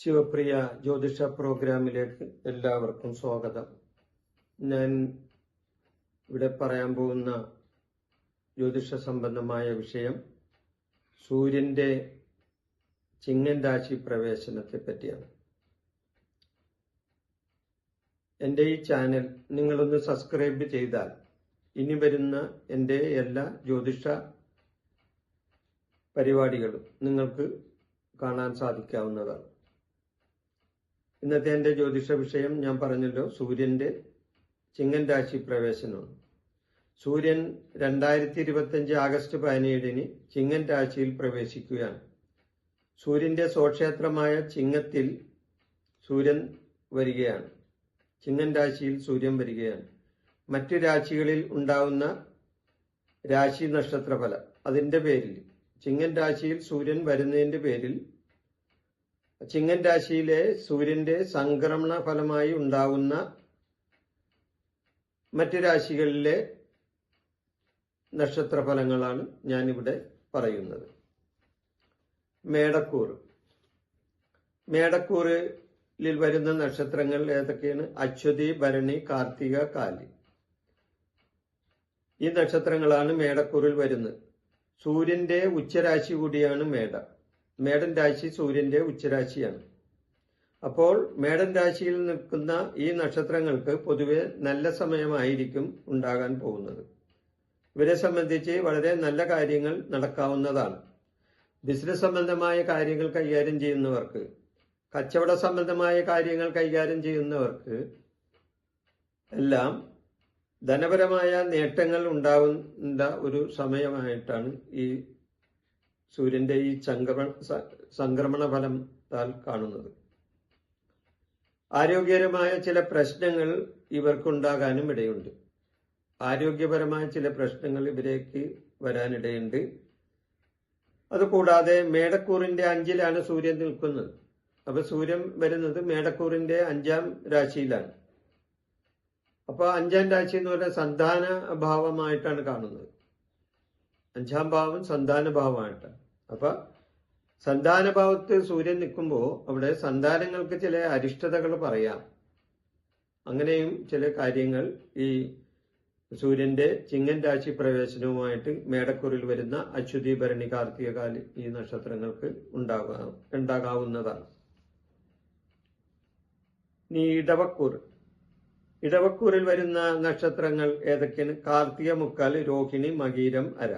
ശിവപ്രിയ ജ്യോതിഷ പ്രോഗ്രാമിലേക്ക് എല്ലാവർക്കും സ്വാഗതം. ഞാൻ ഇവിടെ പറയാൻ പോകുന്ന ജ്യോതിഷ സംബന്ധമായ വിഷയം സൂര്യന്റെ ചിങ്ങൻ രാശി പ്രവേശനത്തെ പറ്റിയാണ്. എന്റെ ഈ ചാനൽ നിങ്ങളൊന്ന് സബ്സ്ക്രൈബ് ചെയ്താൽ ഇനി വരുന്ന എന്റെ എല്ലാ ജ്യോതിഷ പരിപാടികളും നിങ്ങൾക്ക് കാണാൻ സാധിക്കാവുന്നതാണ്. ഇന്നത്തെ എന്റെ ജ്യോതിഷ വിഷയം ഞാൻ പറഞ്ഞല്ലോ സൂര്യന്റെ ചിങ്ങൻ രാശി പ്രവേശനമാണ്. സൂര്യൻ രണ്ടായിരത്തി ഇരുപത്തിയഞ്ച് ആഗസ്റ്റ് പതിനേഴിന് ചിങ്ങൻ രാശിയിൽ പ്രവേശിക്കുകയാണ്. സൂര്യന്റെ സ്വക്ഷേത്രമായ ചിങ്ങത്തിൽ സൂര്യൻ വരികയാണ്. ചിങ്ങൻ രാശിയിൽ സൂര്യൻ വരികയാണ്. മറ്റു രാശികളിൽ ഉണ്ടാവുന്ന രാശി നക്ഷത്ര നക്ഷത്രഫലം അതിന്റെ പേരിൽ. ചിങ്ങൻ രാശിയിൽ സൂര്യൻ വരുന്നതിന്റെ പേരിൽ. ചിങ്ങൻ രാശിയിലെ സൂര്യന്റെ സംക്രമണ ഫലമായി ഉണ്ടാവുന്ന മറ്റു രാശികളിലെ നക്ഷത്ര നക്ഷത്രഫലങ്ങളാണ് ഞാനിവിടെ പറയുന്നത്. മേടക്കൂർ മേടക്കൂറിൽ വരുന്ന നക്ഷത്രങ്ങൾ ഏതൊക്കെയാണ്? അശ്വതി ഭരണി കാർത്തിക കാലി. ഈ നക്ഷത്രങ്ങളാണ് മേടക്കൂറിൽ വരുന്നത്. സൂര്യന്റെ ഉച്ചരാശി കൂടിയാണ് മേട. മേടൻ രാശി സൂര്യന്റെ ഉച്ചരാശിയാണ്. അപ്പോൾ മേടൻ രാശിയിൽ നിൽക്കുന്ന ഈ നക്ഷത്രങ്ങൾക്ക് പൊതുവെ നല്ല സമയമായിരിക്കും ഉണ്ടാകാൻ പോകുന്നത്. ഇവരെ സംബന്ധിച്ച് വളരെ നല്ല കാര്യങ്ങൾ നടക്കാവുന്നതാണ്. ബിസിനസ് സംബന്ധമായ കാര്യങ്ങൾ കൈകാര്യം ചെയ്യുന്നവർക്ക് കച്ചവട സംബന്ധമായ കാര്യങ്ങൾ കൈകാര്യം ചെയ്യുന്നവർക്ക് എല്ലാം ധനപരമായ നേട്ടങ്ങൾ ഉണ്ടാവുന്ന ഒരു സമയമായിട്ടാണ് ഈ സൂര്യന്റെ ഈ സംക്രമണ ഫലം താൽ കാണുന്നത്. ആരോഗ്യകരമായ ചില പ്രശ്നങ്ങൾ ഇവർക്കുണ്ടാകാനും ഇടയുണ്ട്. ആരോഗ്യപരമായ ചില പ്രശ്നങ്ങൾ ഇവരേക്ക് വരാനിടയുണ്ട്. അതുകൂടാതെ മേടക്കൂറിന്റെ അഞ്ചിലാണ് സൂര്യൻ നിൽക്കുന്നത്. അപ്പൊ സൂര്യൻ വരുന്നത് മേടക്കൂറിന്റെ അഞ്ചാം രാശിയിലാണ്. അപ്പൊ അഞ്ചാം രാശി എന്ന് പറഞ്ഞാൽ സന്താന ഭാവമായിട്ടാണ് കാണുന്നത്. അഞ്ചാം ഭാവം സന്താന ഭാവമായിട്ട്. അപ്പൊ സന്താന ഭാവത്ത് സൂര്യൻ നിൽക്കുമ്പോൾ അവിടെ സന്താനങ്ങൾക്ക് ചില അരിഷ്ടതകൾ പറയാം. അങ്ങനെയും ചില കാര്യങ്ങൾ ഈ സൂര്യന്റെ ചിങ്ങൻ രാശി പ്രവേശനവുമായിട്ട് മേടക്കുറിൽ വരുന്ന അശ്വതി ഭരണി കാർത്തികകാലി ഈ നക്ഷത്രങ്ങൾക്ക് ഉണ്ടാകാം ഉണ്ടാകാവുന്നതാണ്. ഇടവക്കൂർ ഇടവക്കൂറിൽ വരുന്ന നക്ഷത്രങ്ങൾ ഏതൊക്കെയാണ്? കാർത്തിക മുക്കാൽ രോഹിണി മകീരം അര.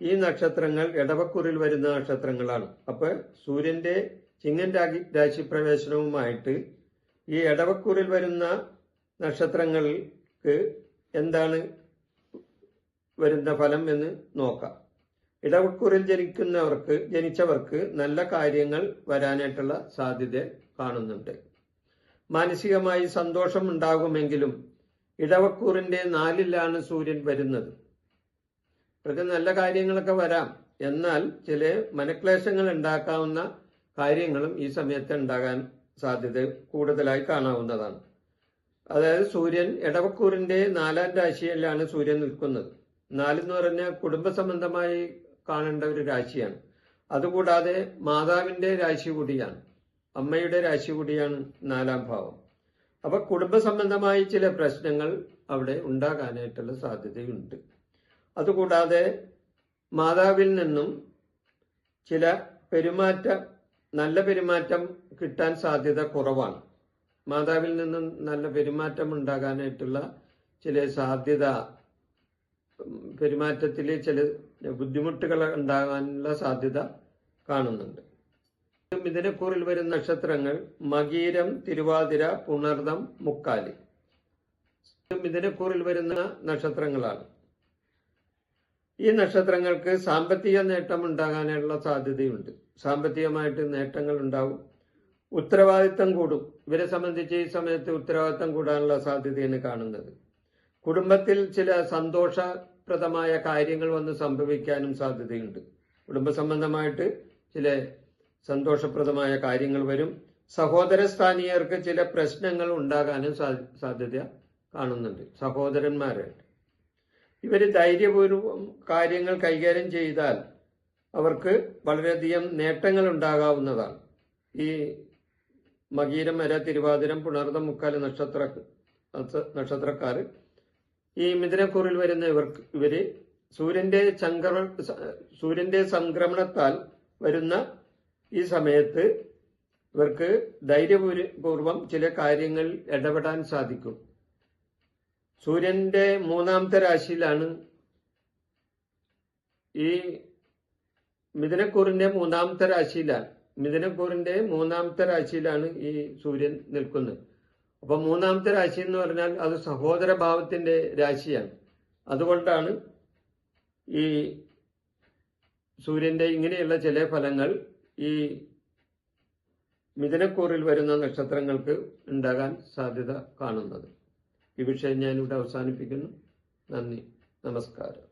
ഈ നക്ഷത്രങ്ങൾ ഇടവക്കൂറിൽ വരുന്ന നക്ഷത്രങ്ങളാണ്. അപ്പൊ സൂര്യന്റെ ചിങ്ങൻ രാശി പ്രവേശനവുമായിട്ട് ഈ ഇടവക്കൂറിൽ വരുന്ന നക്ഷത്രങ്ങൾക്ക് എന്താണ് വരുന്ന ഫലം എന്ന് നോക്കാം. ഇടവക്കൂറിൽ ജനിക്കുന്നവർക്ക് ജനിച്ചവർക്ക് നല്ല കാര്യങ്ങൾ വരാനായിട്ടുള്ള സാധ്യത കാണുന്നുണ്ട്. മാനസികമായി സന്തോഷം ഉണ്ടാകുമെങ്കിലും ഇടവക്കൂറിന്റെ നാലിലാണ് സൂര്യൻ വരുന്നത്. ഇവർക്ക് നല്ല കാര്യങ്ങളൊക്കെ വരാം. എന്നാൽ ചില മനക്ലേശങ്ങൾ ഉണ്ടാക്കാവുന്ന കാര്യങ്ങളും ഈ സമയത്ത് ഉണ്ടാകാൻ സാധ്യത കൂടുതലായി കാണാവുന്നതാണ്. അതായത് സൂര്യൻ ഇടവക്കൂറിന്റെ നാലാം രാശിയിലാണ് സൂര്യൻ നിൽക്കുന്നത്. നാലെന്ന് പറഞ്ഞാൽ കുടുംബ സംബന്ധമായി കാണേണ്ട ഒരു രാശിയാണ്. അതുകൂടാതെ മാതാവിന്റെ രാശി കൂടിയാണ്. അമ്മയുടെ രാശി കൂടിയാണ് നാലാം ഭാവം. അപ്പൊ കുടുംബ സംബന്ധമായി ചില പ്രശ്നങ്ങൾ അവിടെ ഉണ്ടാകാനായിട്ടുള്ള സാധ്യതയുണ്ട്. അതുകൂടാതെ മാതാവിൽ നിന്നും ചില പെരുമാറ്റം നല്ല പെരുമാറ്റം കിട്ടാൻ സാധ്യത കുറവാണ്. മാതാവിൽ നിന്നും നല്ല പെരുമാറ്റം ഉണ്ടാകാനായിട്ടുള്ള ചില സാധ്യത പെരുമാറ്റത്തിൽ ചില ബുദ്ധിമുട്ടുകൾ ഉണ്ടാകാനുള്ള സാധ്യത കാണുന്നുണ്ട്. മിഥുനക്കൂറിൽ വരുന്ന നക്ഷത്രങ്ങൾ മകീരം തിരുവാതിര പുണർദം മുക്കാലി. മിഥുനക്കൂറിൽ വരുന്ന നക്ഷത്രങ്ങളാണ്. ഈ നക്ഷത്രങ്ങൾക്ക് സാമ്പത്തിക നേട്ടം ഉണ്ടാകാനുള്ള സാധ്യതയുണ്ട്. സാമ്പത്തികമായിട്ട് നേട്ടങ്ങൾ ഉണ്ടാവും. ഉത്തരവാദിത്തം കൂടും. ഇവരെ സംബന്ധിച്ച് ഈ സമയത്ത് ഉത്തരവാദിത്തം കൂടാനുള്ള സാധ്യതയാണ് കാണുന്നത്. കുടുംബത്തിൽ ചില സന്തോഷപ്രദമായ കാര്യങ്ങൾ വന്ന് സംഭവിക്കാനും സാധ്യതയുണ്ട്. കുടുംബ സംബന്ധമായിട്ട് ചില സന്തോഷപ്രദമായ കാര്യങ്ങൾ വരും. സഹോദര സ്ഥാനീയർക്ക് ചില പ്രശ്നങ്ങൾ ഉണ്ടാകാനും സാധ്യത കാണുന്നുണ്ട്. സഹോദരന്മാരായിട്ട് ഇവർ ധൈര്യപൂർവം കാര്യങ്ങൾ കൈകാര്യം ചെയ്താൽ അവർക്ക് വളരെയധികം നേട്ടങ്ങൾ ഉണ്ടാകാവുന്നതാണ്. ഈ മകീരം വര തിരുവാതിരം പുണർദം മുക്കാൽ നക്ഷത്ര നക്ഷത്രക്കാർ ഈ മിഥുനക്കൂറിൽ വരുന്ന ഇവർക്ക് ഇവർ സൂര്യന്റെ സൂര്യന്റെ സംക്രമണത്താൽ വരുന്ന ഈ സമയത്ത് ഇവർക്ക് ധൈര്യപൂർവം ചില കാര്യങ്ങൾ ഇടപെടാൻ സാധിക്കും. സൂര്യന്റെ മൂന്നാമത്തെ രാശിയിലാണ് ഈ മിഥുനക്കൂറിന്റെ മൂന്നാമത്തെ രാശിയിലാണ്. മിഥുനക്കൂറിന്റെ മൂന്നാമത്തെ രാശിയിലാണ് ഈ സൂര്യൻ നിൽക്കുന്നത്. അപ്പൊ മൂന്നാമത്തെ രാശി എന്ന് പറഞ്ഞാൽ അത് സഹോദര ഭാവത്തിന്റെ രാശിയാണ്. അതുകൊണ്ടാണ് ഈ സൂര്യന്റെ ഇങ്ങനെയുള്ള ചില ഫലങ്ങൾ ഈ മിഥുനക്കൂറിൽ വരുന്ന നക്ഷത്രങ്ങൾക്ക് ഉണ്ടാകാൻ സാധ്യത കാണുന്നത്. ഈ വിഷയം ഞാനിവിടെ അവസാനിപ്പിക്കുന്നു. നന്ദി. നമസ്കാരം.